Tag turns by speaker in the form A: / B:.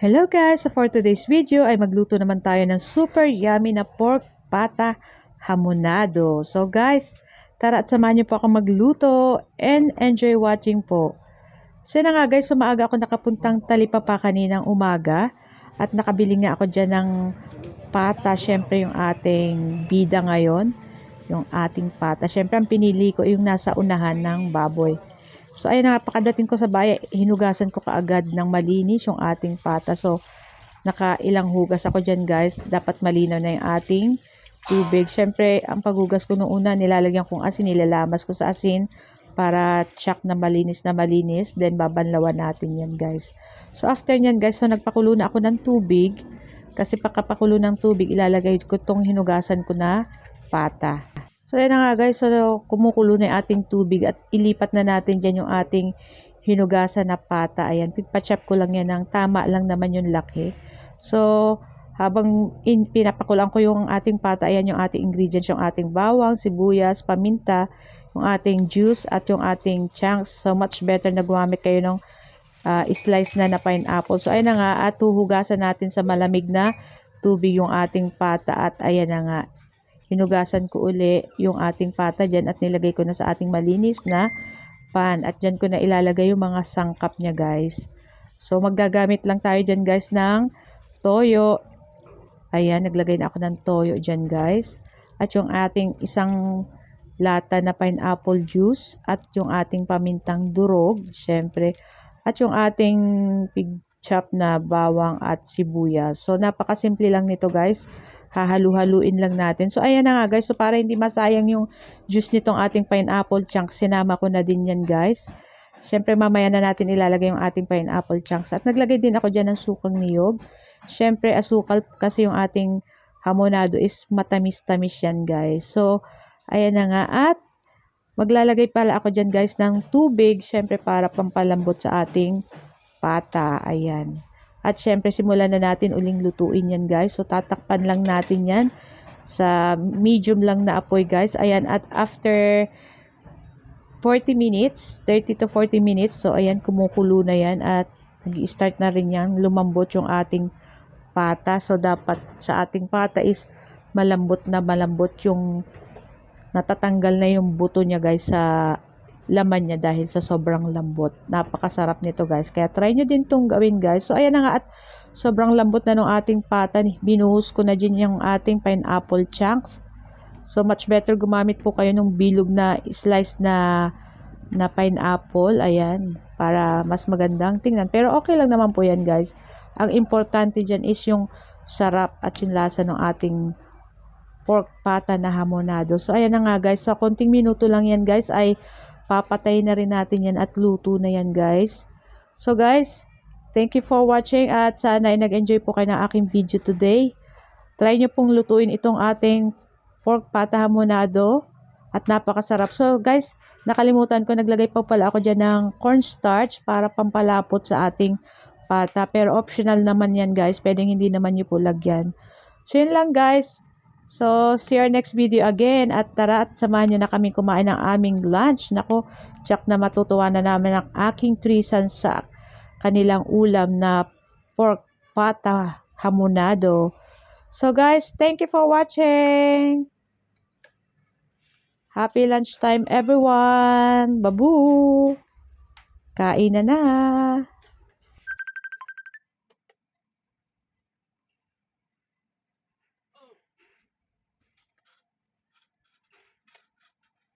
A: Hello guys! For today's video ay magluto naman tayo ng super yummy na pork pata hamonado. So guys, tara at samahan niyo po ako magluto and enjoy watching po. So na nga guys, sumaaga ako nakapuntang talipapa kaninang umaga at nakabili nga ako dyan ng pata. Siyempre yung ating bida ngayon, yung ating pata. Siyempre ang pinili ko yung nasa unahan ng baboy. So, ayun na nga, pakadating ko sa bahay, hinugasan ko kaagad ng malinis yung ating pata. So, nakailang hugas ako dyan guys. Dapat malinaw na yung ating tubig. Siyempre, ang paghugas ko noong una, nilalagyan kong asin, nilalamas ko sa asin para check na malinis na malinis. Then, babanlawan natin yan guys. So, after nyan guys, so nagpakulo na ako ng tubig. Kasi pagkapakulo ng tubig, ilalagay ko tong hinugasan ko na pata. So, yan na nga guys. So, kumukulo na yung ating tubig at ilipat na natin dyan yung ating hinugasan na pata. Ayan, pipachap ko lang yan ng tama lang naman yung laki. So, habang in, pinapakulang ko yung ating pata, ayan yung ating ingredients, yung ating bawang, sibuyas, paminta, yung ating juice, at yung ating chunks. So, much better na gumamit kayo ng uh, slice na na pineapple. So, ayan na nga, at huhugasan natin sa malamig na tubig yung ating pata at ayan na nga, hinugasan ko uli yung ating pata dyan at nilagay ko na sa ating malinis na pan. At dyan ko na ilalagay yung mga sangkap niya guys. So magagamit lang tayo dyan guys ng toyo. Ayan, naglagay na ako ng toyo dyan guys. At yung ating isang lata na pineapple juice at yung ating pamintang durog, syempre. At yung ating pig chop na bawang at sibuyas. So napakasimple lang nito guys hahalu-haluin lang natin. So, ayan na nga guys. So, para hindi masayang yung juice nitong ating pineapple chunks, sinama ko na din yan guys. Siyempre, mamaya na natin ilalagay yung ating pineapple chunks. At naglagay din ako dyan ng sukang niyog. Siyempre, asukal kasi yung ating hamonado is matamis-tamis yan guys. So, ayan na nga. At maglalagay pala ako dyan guys ng tubig. Siyempre, para pampalambot sa ating pata. Ayan. At syempre, simulan na natin uling lutuin yan, guys. So, tatakpan lang natin yan sa medium lang na apoy, guys. Ayan, at after 40 minutes, 30 to 40 minutes, so ayan, kumukulo na yan at nag-start na rin yan, lumambot yung ating pata. So, dapat sa ating pata is malambot na malambot yung natatanggal na yung buto niya, guys, sa laman niya dahil sa sobrang lambot. Napakasarap nito guys. Kaya try nyo din itong gawin guys. So ayan na nga at sobrang lambot na ng ating patan. Binuhos ko na din yung ating pineapple chunks. So much better gumamit po kayo ng bilog na slice na na pineapple. Ayan. Para mas magandang tingnan. Pero okay lang naman po yan guys. Ang importante dyan is yung sarap at yung lasa ng ating pork pata na hamonado. So ayan na nga guys. Sa konting minuto lang yan guys ay papatay na rin natin yan at luto na yan guys. So guys, thank you for watching at sana ay nag-enjoy po kayo ng aking video today. Try nyo pong lutuin itong ating pork pata hamonado at napakasarap. So guys, nakalimutan ko, naglagay pa pala ako dyan ng cornstarch para pampalapot sa ating pata. Pero optional naman yan guys, pwedeng hindi naman nyo po lagyan. So yun lang guys. So, see you next video again. At tara at samahan nyo na kami kumain ng aming lunch. Nako, tsak na matutuwa na namin ang aking trisan sa kanilang ulam na pork pata hamonado. So guys, thank you for watching. Happy lunchtime everyone. Babu. Kain na na.